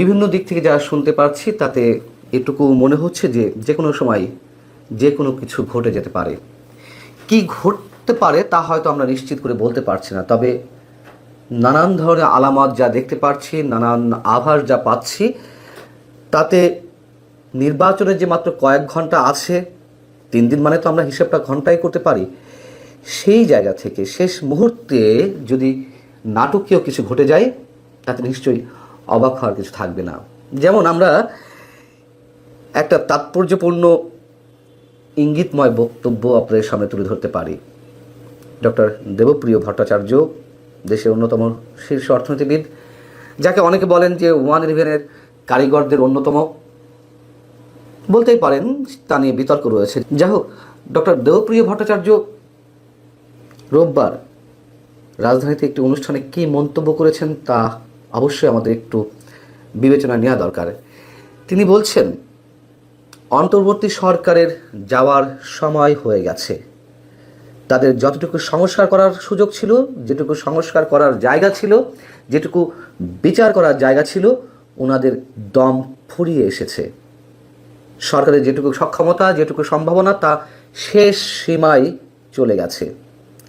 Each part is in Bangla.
বিভিন্ন দিক থেকে যা শুনতে পারছি, তাতে এটুকু মনে হচ্ছে যে যে কোনো সময় যে কোনো কিছু ঘটে যেতে পারে। কি ঘটতে পারে তা হয়তো আমরা নিশ্চিত করে বলতে পারছি না, তবে নানান ধরনের আলামত যা দেখতে পাচ্ছি নানান আভাস যা পাচ্ছি, তাতে নির্বাচনের যে মাত্র কয়েক ঘণ্টা আছে, তিন দিন মানে তো আমরা হিসেবটা ঘন্টায় করতে পারি, সেই জায়গা থেকে শেষ মুহূর্তে যদি নাটকীয় কিছু ঘটে যায়, তাতে নিশ্চয়ই অবাক হওয়ার কিছু থাকবে না। যেমন আমরা একটা তাৎপর্যপূর্ণ ইঙ্গিতময় বক্তব্য আপনাদের সামনে তুলে ধরতে পারি। ডক্টর দেবপ্রিয় ভট্টাচার্য, দেশের অন্যতম শীর্ষ অর্থনীতিবিদ, যাকে অনেকে বলেন যে ওয়ান ইলেভেনের কারিগরদের অন্যতম। বলতেই পারেন, তা নিয়ে বিতর্ক রয়েছে। যাই হোক, ডক্টর দেবপ্রিয় ভট্টাচার্য, রোববার রাজধানীতে একটি অনুষ্ঠানে কী মন্তব্য করেছেন তা অবশ্যই আমাদের একটু বিবেচনা নেওয়া দরকার। তিনি বলছেন, অন্তর্বর্তী সরকারের যাওয়ার সময় হয়ে গেছে। তাদের যতটুকু সংস্কার করার সুযোগ ছিল, যেটুকু সংস্কার করার জায়গা ছিল, যেটুকু বিচার করার জায়গা ছিল ওনাদের দম ফুরিয়ে এসেছে। সরকারের যেটুকু সক্ষমতা, যেটুকু সম্ভাবনা, তা শেষ সীমায় চলে গেছে।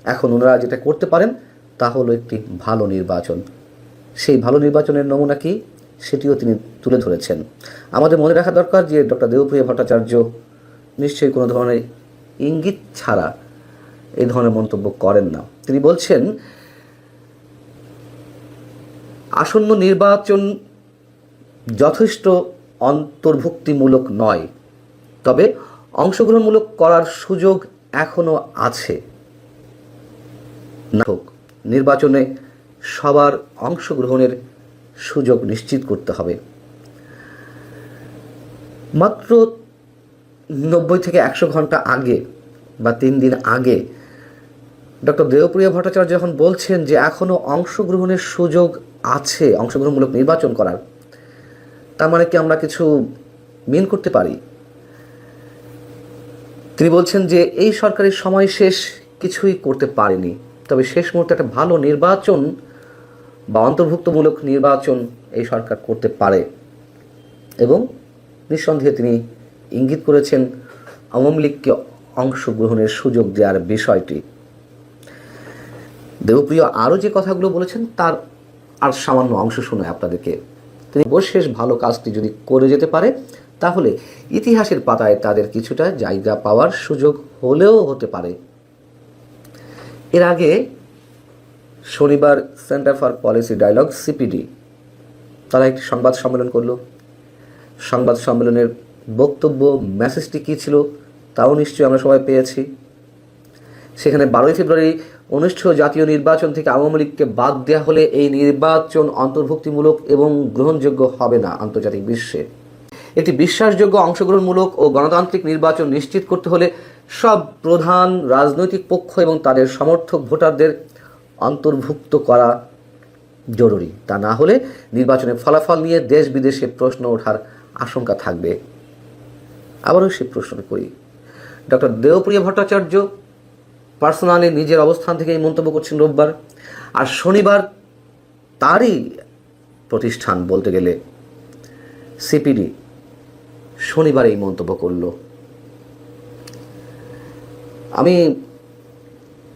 এখন ওনারা যেটা করতে পারেন, তা হলো একটি ভালো নির্বাচন। সেই ভালো নির্বাচনের নমুনা কি? সেটিও তিনি তুলে ধরেছেন। আমাদের মনে রাখা দরকার যে ডক্টর দেবপ্রিয় ভট্টাচার্য নিশ্চয়ই কোনো ধরনের ইঙ্গিত ছাড়া এই ধরনের মন্তব্য করেন না। তিনি বলছেন, আসন্ন নির্বাচন যথেষ্ট অন্তর্ভুক্তিমূলক নয়, তবে অংশগ্রহণমূলক করার সুযোগ এখনও আছে। না হোক নির্বাচনে সবার অংশগ্রহণের সুযোগ নিশ্চিত করতে হবে। মাত্র নব্বই থেকে একশো ঘণ্টা আগে বা তিন দিন আগে ডক্টর দেবপ্রিয় ভট্টাচার্য যখন বলছেন যে এখনও অংশগ্রহণের সুযোগ আছে, অংশগ্রহণমূলক নির্বাচন করার, তার মানে কি আমরা কিছু মিন করতে পারি? তিনি বলছেন যে এই সরকারের সময় শেষ কিছুই করতে পারেনি, তবে শেষ মুহূর্তে একটা ভালো নির্বাচন বা অন্তর্ভুক্তমূলক নির্বাচন এই সরকার করতে পারে। এবং নিঃসন্দেহে তিনি ইঙ্গিত করেছেন আওয়ামী লীগকে অংশগ্রহণের সুযোগ দেওয়ার বিষয়টি। দেবপ্রিয়, আরও যে কথাগুলো বলেছেন তার আর সামান্য অংশ শোনায় আপনাদেরকে। তিনি শেষ ভালো কাজটি যদি করে যেতে পারে, তাহলে ইতিহাসের পাতায় তাদের কিছুটা জায়গা পাওয়ার সুযোগ হলেও হতে পারে। এর আগে শনিবার Centre for Policy Dialogue, CPD. তারা একটি সংবাদ সম্মেলন করল। সংবাদ সম্মেলনের বক্তব্য, মেসেজটি কী ছিল, তাও নিশ্চয়ই আমরা সবাই পেয়েছি। সেখানে বারোই ফেব্রুয়ারি অনুষ্ঠেয় জাতীয় নির্বাচন থেকে আওয়ামী লীগকে বাদ দেওয়া হলে এই নির্বাচন অন্তর্ভুক্তিমূলক এবং গ্রহণযোগ্য হবে না আন্তর্জাতিক বিশ্বে। একটি বিশ্বাসযোগ্য অংশগ্রহণমূলক ও গণতান্ত্রিক নির্বাচন নিশ্চিত করতে হলে সব প্রধান রাজনৈতিক পক্ষ এবং তাদের সমর্থক ভোটারদের অন্তর্ভুক্ত করা জরুরি। তা না হলে নির্বাচনের ফলাফল নিয়ে দেশ বিদেশে প্রশ্ন ওঠার আশঙ্কা থাকবে। আবারও সে প্রশ্ন করি। ডক্টর দেবপ্রিয় ভট্টাচার্য পার্সোনালি নিজের অবস্থান থেকে এই মন্তব্য করছেন রোববার। আর শনিবার তারই প্রতিষ্ঠান বলতে গেলে সিপিডি শনিবার এই মন্তব্য করল। আমি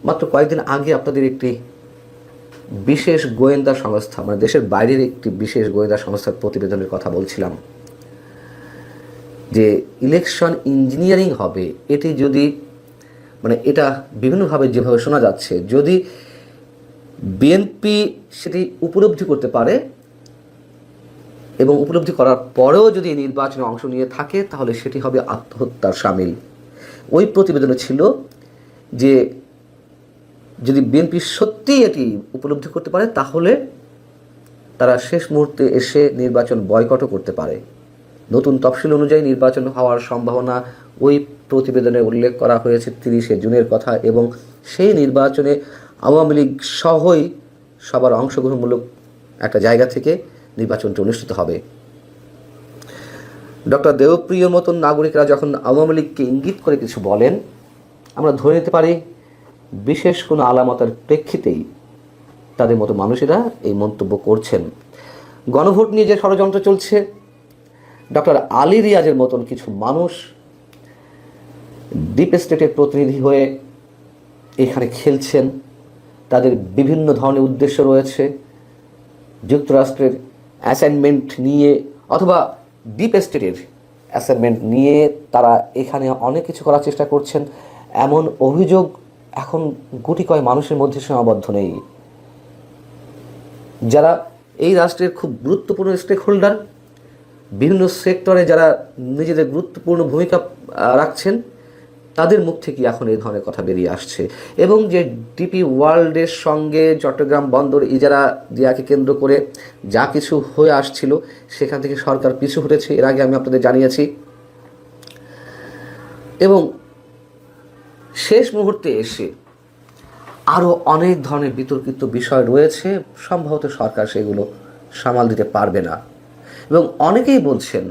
মাত্র কয়েকদিন আগে আপনাদের একটি বিশেষ গোয়েন্দা সংস্থা মানে দেশের বাইরের একটি বিশেষ গোয়েন্দা সংস্থার প্রতিবেদনের কথা বলছিলাম, যে ইলেকশন ইঞ্জিনিয়ারিং হবে, এটি যদি মানে এটা বিভিন্নভাবে যেভাবে শোনা যাচ্ছে, যদি বিএনপি সেটি উপলব্ধি করতে পারে এবং উপলব্ধি করার পরেও যদি নির্বাচনে অংশ নিয়ে থাকে, তাহলে সেটি হবে আত্মহত্যার সামিল। ওই প্রতিবেদনে ছিল যে যদি বিএনপি সত্যিই এটি উপলব্ধি করতে পারে, তাহলে তারা শেষ মুহূর্তে এসে নির্বাচন বয়কটও করতে পারে। নতুন তফসিল অনুযায়ী নির্বাচন হওয়ার সম্ভাবনা ওই প্রতিবেদনে উল্লেখ করা হয়েছে তিরিশে জুনের কথা এবং সেই নির্বাচনে আওয়ামী লীগ সহই সবার অংশগ্রহণমূলক একটা জায়গা থেকে নির্বাচনটি অনুষ্ঠিত হবে। ডক্টর দেবপ্রিয় মতন নাগরিকরা যখন আওয়ামী লীগকে ইঙ্গিত করে কিছু বলেন, আমরা ধরে নিতে পারি বিশেষ কোনো আলামতের প্রেক্ষিতেই তাদের মতো মানুষেরা এই মন্তব্য করছেন। গণভোট নিয়ে যে ষড়যন্ত্র চলছে, ডক্টর আলী রিয়াজের মতন কিছু মানুষ ডিপ স্টেটের প্রতিনিধি হয়ে এখানে খেলছেন। তাদের বিভিন্ন ধরনের উদ্দেশ্য রয়েছে। যুক্তরাষ্ট্রের অ্যাসাইনমেন্ট নিয়ে অথবা ডিপ স্টেটের অ্যাসাইনমেন্ট নিয়ে তারা এখানে অনেক কিছু করার চেষ্টা করছেন। এমন অভিযোগ এখন গুটি কয় মানুষের মধ্যে সীমাবদ্ধ নেই। যারা এই রাষ্ট্রের খুব গুরুত্বপূর্ণ স্টেক হোল্ডার বিভিন্ন সেক্টরে যারা নিজেদের গুরুত্বপূর্ণ ভূমিকা রাখছেন, তাদের মুখ থেকে এখন এই ধরনের কথা বেরিয়ে আসছে। এবং যে ডিপি ওয়ার্ল্ডের সঙ্গে চট্টগ্রাম বন্দর ইজারা দিয়াকে কেন্দ্র করে যা কিছু হয়ে আসছিল, সেখান থেকে সরকার পিছু হটেছে। এর আগে আমি আপনাদের জানিয়েছি। এবং শেষ মুহূর্তে এসে আরও অনেক ধরনের বিতর্কিত বিষয় রয়েছে। সম্ভবত সরকার সেগুলো সামাল দিতে পারবে না। এবং অনেকেই বলছেন,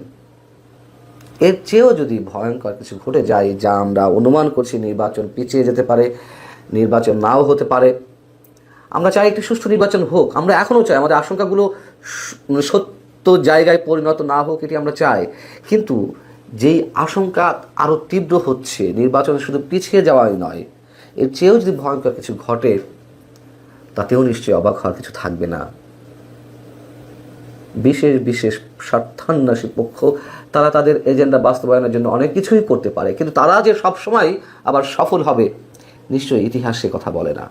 এর চেয়েও যদি ভয়ঙ্কর কিছু ঘটে যায় যা আমরা অনুমান করছি নির্বাচন পিছিয়ে যেতে পারে, নির্বাচন নাও হতে পারে, আমরা চাই একটি সুষ্ঠু নির্বাচন হোক। আমরা এখনও চাই, আমাদের আশঙ্কাগুলো সত্য জায়গায় পরিণত না হোক, এটি আমরা চাই। কিন্তু যেই আশঙ্কা আরও তীব্র হচ্ছে, নির্বাচন শুধু পিছিয়ে যাওয়াই নয়, এর চেয়েও যদি ভয়ঙ্কর কিছু ঘটে, তাতেও নিশ্চয়ই অবাক হওয়ার কিছু থাকবে না। বিশেষ বিশেষ স্বার্থান্বেষী পক্ষ, তারা তাদের এজেন্ডা বাস্তবায়নের জন্য অনেক কিছুই করতে পারে, কিন্তু তারা যে সবসময় আবার সফল হবে, নিশ্চয়ই ইতিহাস কথা বলে না।